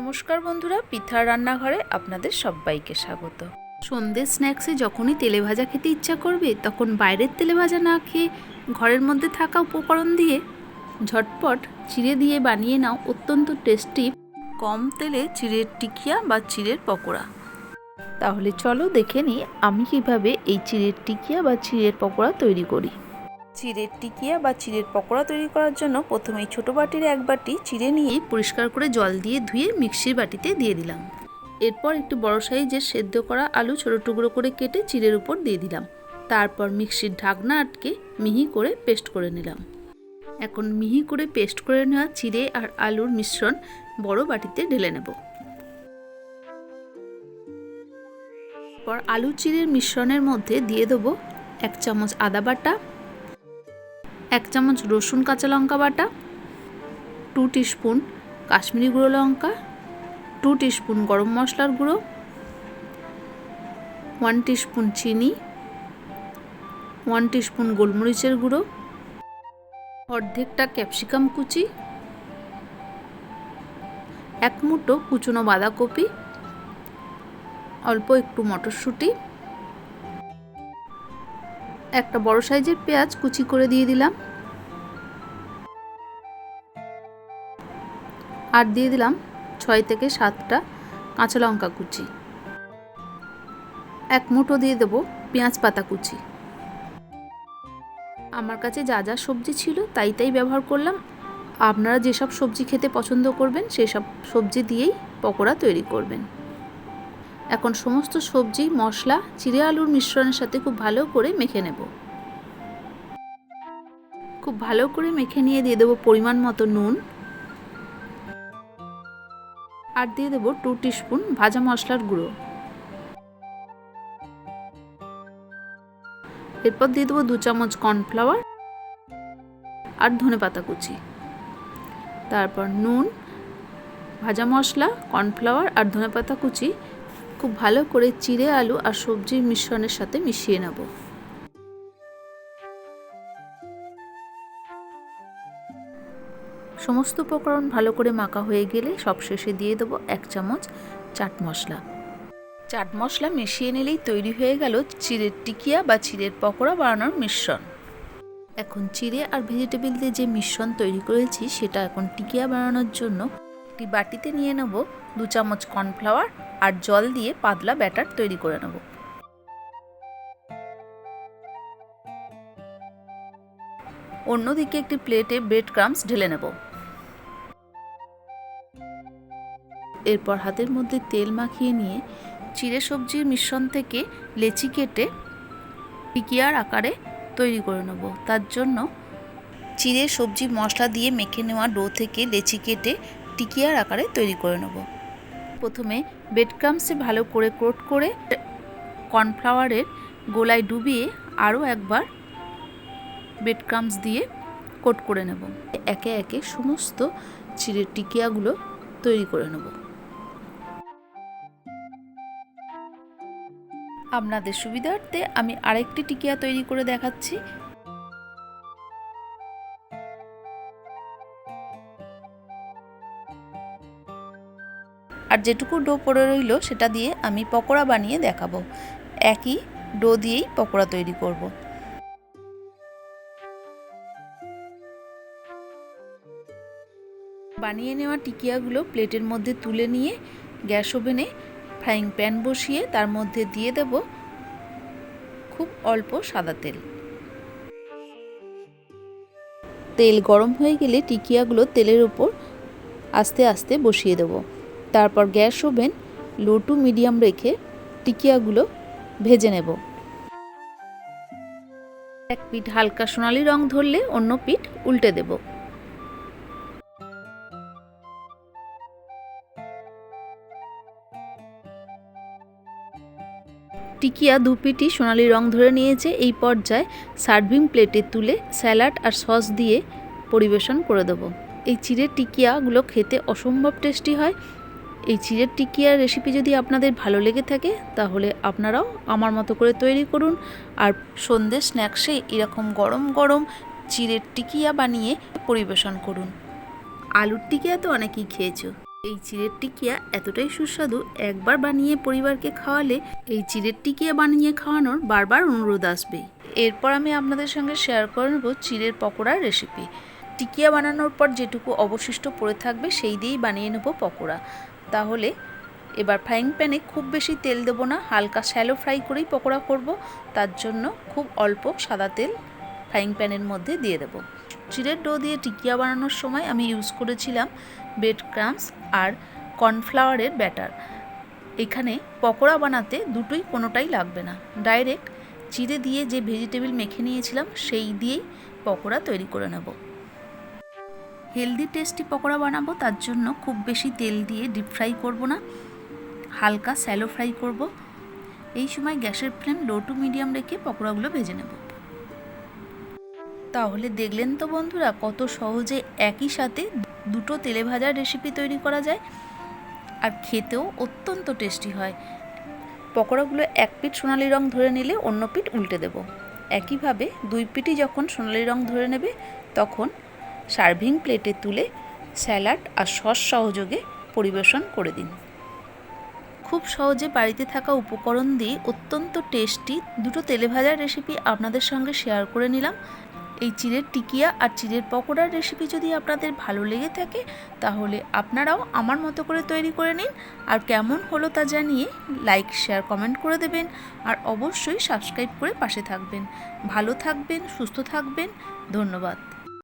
নমস্কার বন্ধুরা, পিঠার রান্নাঘরে আপনাদের সবাইকে স্বাগত। সন্ধ্যের স্ন্যাক্সে যখনই তেলে ভাজা খেতে ইচ্ছা করবে, তখন বাইরের তেলে ভাজা না খেয়ে ঘরের মধ্যে থাকা উপকরণ দিয়ে ঝটপট চিড়ে দিয়ে বানিয়ে নাও অত্যন্ত টেস্টি কম তেলে চিড়ের টিকিয়া বা চিড়ের পকোড়া। তাহলে চলো দেখে নিই আমি কীভাবে এই চিড়ের টিকিয়া বা চিড়ের পকোড়া তৈরি করি। চিড়ের টিকিয়া বা চিড়ের পকোড়া তৈরি করার জন্য প্রথমে ছোট বাটির এক বাটি চিড়ে নিয়ে পরিষ্কার করে জল দিয়ে ধুয়ে মিক্সির বাটিতে দিয়ে দিলাম। এরপর একটু বড় সাইজের সেদ্ধ করা আলু ছোট টুকরো করে কেটে চিড়ের উপর দিয়ে দিলাম। তারপর মিক্সির ঢাকনা আটকে মিহি করে পেস্ট করে নিলাম। এখন মিহি করে পেস্ট করে নেওয়া চিড়ে আর আলুর মিশ্রণ বড় বাটিতে ঢেলে নেব। পর আলু চিড়ের মিশ্রণের মধ্যে দিয়ে দেবো এক চামচ আদা বাটা এক চামচ রসুন কাঁচা লঙ্কা বাটা টু টিস্পুন কাশ্মীরি গুঁড়ো লঙ্কা টু টিস্পুন গরম মশলার গুঁড়ো ওয়ান টিস্পুন চিনি ওয়ান টিস্পুন গোলমরিচের গুঁড়ো, অর্ধেকটা ক্যাপসিকাম কুচি, এক মুঠো কুচনো বাঁধাকপি, অল্প একটু মটরশুঁটি একটা বড় সাইজের পেঁয়াজ কুচি করে দিয়ে দিলাম। আর দিয়ে দিলাম ছয় থেকে সাতটা কাঁচা লঙ্কা কুচি। এক মুঠো দিয়ে দেবো পেঁয়াজ পাতা কুচি। আমার কাছে যা যা সবজি ছিল তাই তাই ব্যবহার করলাম। আপনারা যেসব সবজি খেতে পছন্দ করবেন সেই সব সবজি দিয়েই পকোড়া তৈরি করবেন। এখন সমস্ত সবজি, মশলা, চিড়ে আলুর মিশ্রণের সাথে খুব ভালো করে মেখে নেব। খুব ভালো করে মেখে নিয়ে দিয়ে দেবো পরিমাণ মতো নুন। আর দিয়ে দেবো টু টিস্পুন ভাজা মশলার গুঁড়ো। এরপর দিয়ে দেবো দু চামচ কর্নফ্লাওয়ার আর ধনে পাতা কুচি। তারপর নুন, ভাজা মশলা কর্নফ্লাওয়ার আর ধনে পাতা কুচি খুব ভালো করে চিড়ে আলু আর সবজির মিশ্রণের সাথে মিশিয়ে নেব। সমস্ত উপকরণ ভালো করে মাখা হয়ে গেলে সবশেষে দিয়ে দেবো এক চামচ চাট মশলা। চাট মশলা মিশিয়ে নিলেই তৈরি হয়ে গেল চিড়ের টিকিয়া বা চিড়ের পকোড়া বানানোর মিশ্রণ। এখন চিড়ে আর ভেজিটেবিল দিয়ে যে মিশ্রণ তৈরি করেছি, সেটা এখন টিকিয়া বানানোর জন্য একটি বাটিতে নিয়ে নেব দু চামচ কর্নফ্লাওয়ার আর জল দিয়ে পাতলা ব্যাটার তৈরি করে নেব। অন্যদিকে একটি প্লেটে ব্রেড ক্রামস ঢেলে নেব। এরপর হাতের মধ্যে তেল মাখিয়ে নিয়ে চিড়ে সবজির মিশ্রণ থেকে লেচি কেটে টিকিয়ার আকারে তৈরি করে নেব। তার জন্য চিড়ে সবজি মশলা দিয়ে মেখে নেওয়া ডো থেকে লেচি কেটে টিকিয়ার আকারে তৈরি করে নেব। প্রথমে বেড ক্রামসে ভালো করে কোট করে কর্নফ্লাওয়ারের গোলায় ডুবিয়ে আরও একবার বেড ক্রামস দিয়ে কোট করে নেব। একে একে সমস্ত চিড়ের টিকিয়াগুলো তৈরি করে নেব। আপনাদের সুবিধার্থে আমি আরেকটি টিকিয়া তৈরি করে দেখাচ্ছি। আর যেটুকু ডো পড়ে রইল সেটা দিয়ে আমি পকোড়া বানিয়ে দেখাবো। একই ডো দিয়েই পকোড়া তৈরি করব। বানিয়ে নেওয়া টিকিয়াগুলো প্লেটের মধ্যে তুলে নিয়ে গ্যাস ওভেনে ফ্রাইং প্যান বসিয়ে তার মধ্যে দিয়ে দেব খুব অল্প সাদা তেল। তেল গরম হয়ে গেলে টিকিয়াগুলো তেলের উপর আস্তে আস্তে বসিয়ে দেবো। তারপর gas oven low to medium রেখে টিকিয়াগুলো ভেজে নেব। এক পিঠ হালকা সোনালি রং ধরলে অন্য পিঠ উল্টে দেব। টিকিয়া দু পিঠই সোনালি রং ধরে নিয়েছে। এই পর্যায়ে সার্ভিং প্লেটে তুলে স্যালাড আর সস দিয়ে পরিবেশন করে দেবো। এই চিড়ের টিকিয়াগুলো খেতে অসম্ভব টেস্টি হয়। এই চিড়ের টিকিয়ার রেসিপি যদি আপনাদের ভালো লেগে থাকে, তাহলে আপনারাও আমার মতো করে তৈরি করুন। আর সন্ধ্যে স্ন্যাক্সে এরকম গরম গরম চিড়ের টিকিয়া বানিয়ে পরিবেশন করুন। আলুর টিকিয়া তো অনেকেই খেয়েছো। এই চিড়ের টিকিয়া এতটাই সুস্বাদু, একবার বানিয়ে পরিবারকে খাওয়ালে এই চিড়ের টিকিয়া বানিয়ে খাওয়ানোর বারবার অনুরোধ আসবে। এরপর আমি আপনাদের সঙ্গে শেয়ার করে নেব চিড়ের পকোড়ার রেসিপি টিকিয়া বানানোর পর যেটুকু অবশিষ্ট পড়ে থাকবে, সেই দিয়েই বানিয়ে নেব পকোড়া। তাহলে এবার ফ্রাইং প্যানে খুব বেশি তেল দেবো না, হালকা শ্যালো ফ্রাই করেই পকোড়া করব, তার জন্য খুব অল্প সাদা তেল ফ্রাইং প্যানের মধ্যে দিয়ে দেবো। চিড়ের ডো দিয়ে টিকিয়া বানানোর সময় আমি ইউজ করেছিলাম বেড ক্রামস আর কর্নফ্লাওয়ারের ব্যাটার এখানে পকোড়া বানাতে দুটোই কোনোটাই লাগবে না। ডাইরেক্ট চিড়ে দিয়ে যে ভেজিটেবিল মেখে নিয়েছিলাম, সেই দিয়েই পকোড়া তৈরি করে নেব। হেলদি টেস্টি পকোড়া বানাবো, তার জন্য খুব বেশি তেল দিয়ে ডিপ ফ্রাই করব না। হালকা স্যালো ফ্রাই করব। এই সময় গ্যাসের ফ্লেম লো টু মিডিয়াম রেখে পকোড়াগুলো ভেজে নেব। তাহলে দেখলেন তো বন্ধুরা, কত সহজে একই সাথে দুটো তেলে ভাজার রেসিপি তৈরি করা যায়। আর খেতেও অত্যন্ত টেস্টি হয়। পকোড়াগুলো এক পিঠ সোনালি রং ধরে নিলে অন্য পিঠ উল্টে দেব। একইভাবে দুই পিঠই যখন সোনালি রং ধরে নেবে, তখন সার্ভিং প্লেটে তুলে স্যালাড আর সস সহযোগে পরিবেশন করে দিন। খুব সহজে বাড়িতে থাকা উপকরণ দিয়ে অত্যন্ত টেস্টি দুটো তেলে ভাজার রেসিপি আপনাদের সঙ্গে শেয়ার করে নিলাম। এই চিড়ের টিকিয়া আর চিড়ের পকোড়ার রেসিপি যদি আপনাদের ভালো লেগে থাকে, তাহলে আপনারাও আমার মতো করে তৈরি করে নিন। আর কেমন হলো তা জানিয়ে লাইক শেয়ার কমেন্ট করে দেবেন। আর অবশ্যই সাবস্ক্রাইব করে পাশে থাকবেন। ভালো থাকবেন, সুস্থ থাকবেন। ধন্যবাদ।